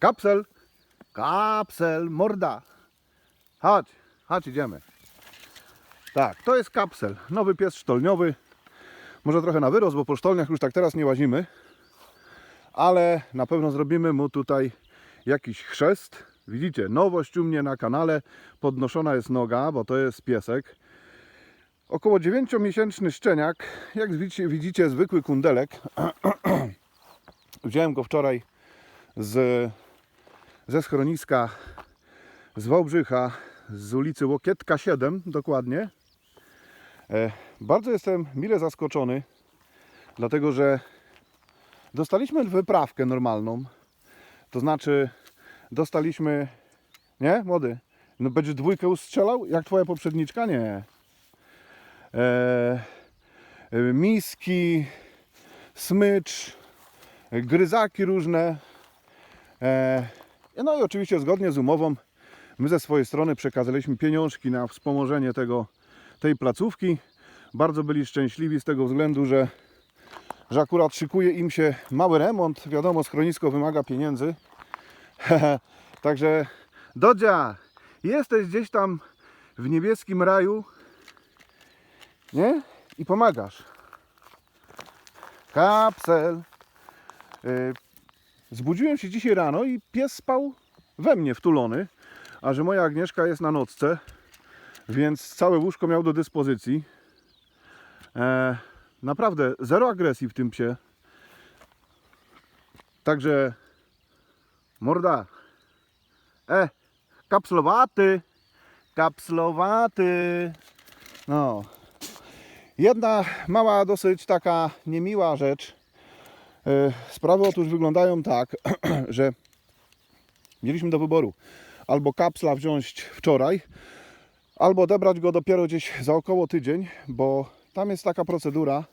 Kapsel, kapsel, morda. Chodź, chodź, idziemy. Tak, to jest kapsel. Nowy pies sztolniowy. Może trochę na wyrost, bo po sztolniach już tak teraz nie łazimy. Ale na pewno zrobimy mu tutaj jakiś chrzest. Widzicie, nowość u mnie na kanale. Podnoszona jest noga, bo to jest piesek. Około 9-miesięczny szczeniak. Jak widzicie, zwykły kundelek. Wziąłem go wczoraj z, ze schroniska z Wałbrzycha, z ulicy Łokietka 7 dokładnie. E, bardzo jestem mile zaskoczony, dlatego że dostaliśmy wyprawkę normalną. To znaczy dostaliśmy, nie młody? No będziesz dwójkę ustrzelał jak twoja poprzedniczka? Nie. E, e, miski, smycz, gryzaki różne. E, no i oczywiście zgodnie z umową my ze swojej strony przekazaliśmy pieniążki na wspomożenie tego, tej placówki. Bardzo byli szczęśliwi z tego względu, że, że akurat szykuje im się mały remont. Wiadomo, schronisko wymaga pieniędzy. Także Dodzia, jesteś gdzieś tam w niebieskim raju, nie? I pomagasz. Kapsel. Y, Zbudziłem się dzisiaj rano i pies spał we mnie wtulony, a że moja Agnieszka jest na nocce, więc całe łóżko miał do dyspozycji. E, naprawdę zero agresji w tym psie. Także morda. E, kapslowaty. Kapslowaty. No. Jedna mała, dosyć taka niemiła rzecz. E, Sprawy otóż wyglądają tak, że mieliśmy do wyboru albo kapsla wziąć wczoraj, albo odebrać go dopiero gdzieś za około tydzień, bo tam jest taka procedura,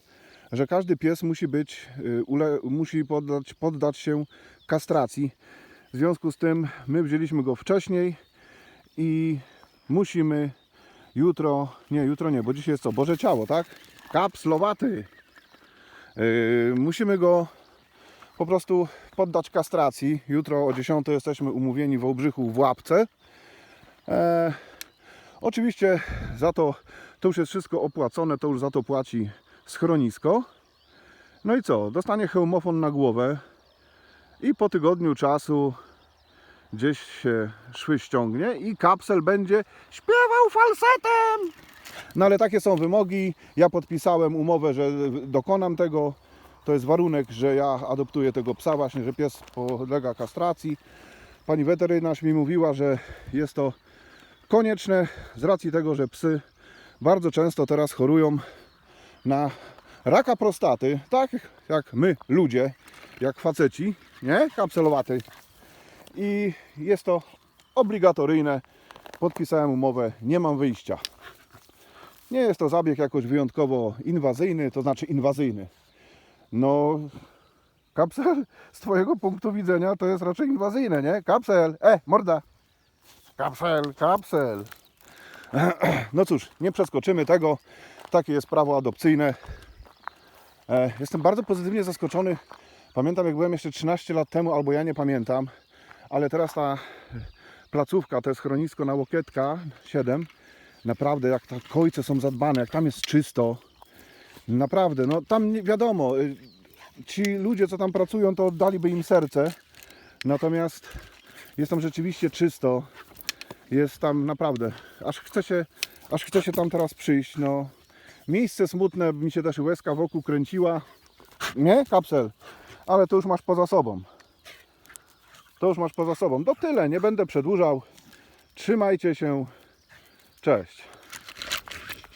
że każdy pies musi być, y, musi poddać, poddać się kastracji. W związku z tym my wzięliśmy go wcześniej i musimy jutro, nie jutro nie, bo dzisiaj jest co, Boże Ciało, tak? Kapslowaty. Yy, musimy go po prostu poddać kastracji. Jutro o 10 jesteśmy umówieni w Ołbrzychu w Łapce. E, oczywiście za to, to już jest wszystko opłacone, to już za to płaci schronisko. No i co? Dostanie hełmofon na głowę i po tygodniu czasu gdzieś się szwy ściągnie i kapsel będzie śpiewał falsetem. No ale takie są wymogi. Ja podpisałem umowę, że dokonam tego. To jest warunek, że ja adoptuję tego psa właśnie, że pies podlega kastracji. Pani weterynarz mi mówiła, że jest to konieczne z racji tego, że psy bardzo często teraz chorują na raka prostaty, tak jak my ludzie, jak faceci, nie? Kapselowaty. I jest to obligatoryjne. Podpisałem umowę, nie mam wyjścia. Nie jest to zabieg jakoś wyjątkowo inwazyjny, to znaczy inwazyjny. No, kapsel z Twojego punktu widzenia to jest raczej inwazyjne, nie? Kapsel, e, morda. Kapsel, kapsel. No cóż, nie przeskoczymy tego. Takie jest prawo adopcyjne. E, Jestem bardzo pozytywnie zaskoczony. Pamiętam, jak byłem jeszcze 13 lat temu, albo ja nie pamiętam, ale teraz ta placówka, to jest schronisko na Łokietka 7. Naprawdę, jak te kojce są zadbane, jak tam jest czysto. Naprawdę, no tam nie wiadomo, y, ci ludzie, co tam pracują, to oddaliby im serce. Natomiast jest tam rzeczywiście czysto. Jest tam naprawdę, aż chce się, aż chce się tam teraz przyjść. No, miejsce smutne, mi się też łezka wokół kręciła. Nie, kapsel, ale to już masz poza sobą. To już masz poza sobą. To tyle, nie będę przedłużał. Trzymajcie się. Cześć.